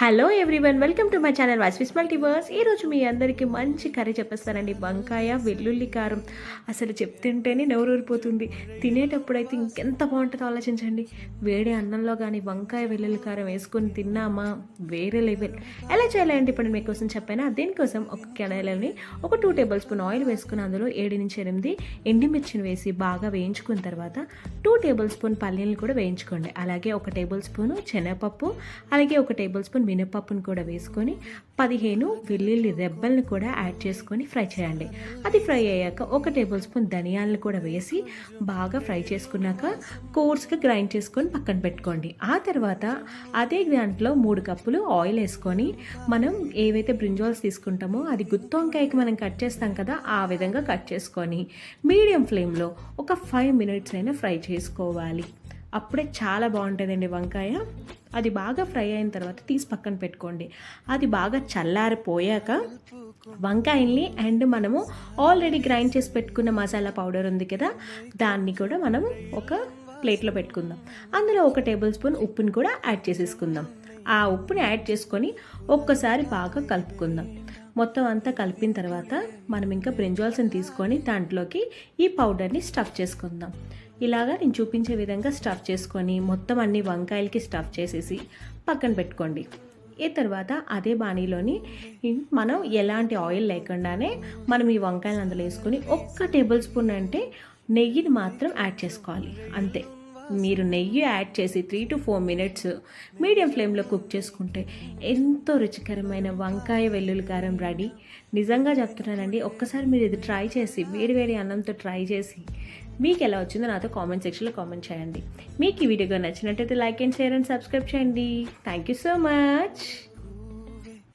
Hello everyone welcome to my channel వాస్విస్ multiverse ఈరోజు మీ అందరికీ మంచి కర్రీ చెప్పేస్తానండి. వంకాయ వెల్లుల్లి కారం. అసలు చెప్తుంటేనే నోరూరిపోతుంది. తినేటప్పుడు అయితే ఇంకెంత బాగుంటుందో ఆలోచించండి. వేడి అన్నంలో కానీ వంకాయ వెల్లుల్లి కారం వేసుకొని తిన్నామా? వేరే లెవెల్. ఎలా చేయాలంటే ఇప్పుడు మీకోసం చెప్పాను? దీనికోసం ఒక కడాయిలోని ఒక టూ టేబుల్ స్పూన్ ఆయిల్ వేసుకుని అందులో ఏడు నుంచి ఎనిమిది ఎండుమిర్చిని వేసి బాగా వేయించుకున్న తర్వాత టూ టేబుల్ స్పూన్ పల్లీలను కూడా వేయించుకోండి. అలాగే ఒక టేబుల్ స్పూన్ శనగపప్పు అలాగే ఒక టేబుల్ స్పూన్ మినపప్పును కూడా వేసుకొని పదిహేను వెల్లుల్లి రెబ్బల్ని కూడా యాడ్ చేసుకొని ఫ్రై చేయండి. అది ఫ్రై అయ్యాక ఒక టేబుల్ స్పూన్ ధనియాలను కూడా వేసి బాగా ఫ్రై చేసుకున్నాక కోర్స్గా గ్రైండ్ చేసుకొని పక్కన పెట్టుకోండి. ఆ తర్వాత అదే దాంట్లో మూడు కప్పులు ఆయిల్ వేసుకొని మనం ఏవైతే బ్రింజాల్స్ తీసుకుంటామో అది గుత్తి వంకాయకి మనం కట్ చేస్తాం కదా ఆ విధంగా కట్ చేసుకొని మీడియం ఫ్లేమ్లో ఒక ఫైవ్ మినిట్స్ అయినా ఫ్రై వేసుకోవాలి అప్పుడే చాలా బాగుంటుందండి వంకాయ. అది బాగా ఫ్రై అయిన తర్వాత తీసి పక్కన పెట్టుకోండి. అది బాగా చల్లారిపోయాక వంకాయల్ని అండ్ మనము ఆల్రెడీ గ్రైండ్ చేసి పెట్టుకున్న మసాలా పౌడర్ ఉంది కదా దాన్ని కూడా మనం ఒక ప్లేట్లో పెట్టుకుందాం. అందులో ఒక టేబుల్ స్పూన్ ఉప్పుని కూడా యాడ్ చేసేసుకుందాం. ఆ ఉప్పుని యాడ్ చేసుకొని ఒక్కసారి బాగా కలుపుకుందాం. మొత్తం అంతా కలిపిన తర్వాత మనం ఇంకా బ్రింజాల్స్ని తీసుకొని దాంట్లోకి ఈ పౌడర్ని స్టఫ్ చేసుకుందాం. ఇలాగా నేను చూపించే విధంగా స్టఫ్ చేసుకొని మొత్తం అన్ని వంకాయలకి స్టఫ్ చేసేసి పక్కన పెట్టుకోండి. ఈ తర్వాత అదే బాణీలోని మనం ఎలాంటి ఆయిల్ లేకుండానే మనం ఈ వంకాయలు అందులో వేసుకొని ఒక్క టేబుల్ స్పూన్ అంటే నెయ్యిని మాత్రం యాడ్ చేసుకోవాలి. అంతే. మీరు నెయ్యి యాడ్ చేసి three to four minutes medium ఫ్లేమ్లో కుక్ చేసుకుంటే ఎంతో రుచికరమైన వంకాయ వెల్లుల్లి కారం రెడీ. నిజంగా చెప్తున్నానండి ఒక్కసారి మీరు ఇది ట్రై చేసి వేడి వేడి అన్నంతో ట్రై చేసి మీకు ఎలా వచ్చిందో నాతో కామెంట్ సెక్షన్లో కామెంట్ చేయండి. మీకు ఈ వీడియో నచ్చినట్టయితే like and share and subscribe చేయండి. Thank you so much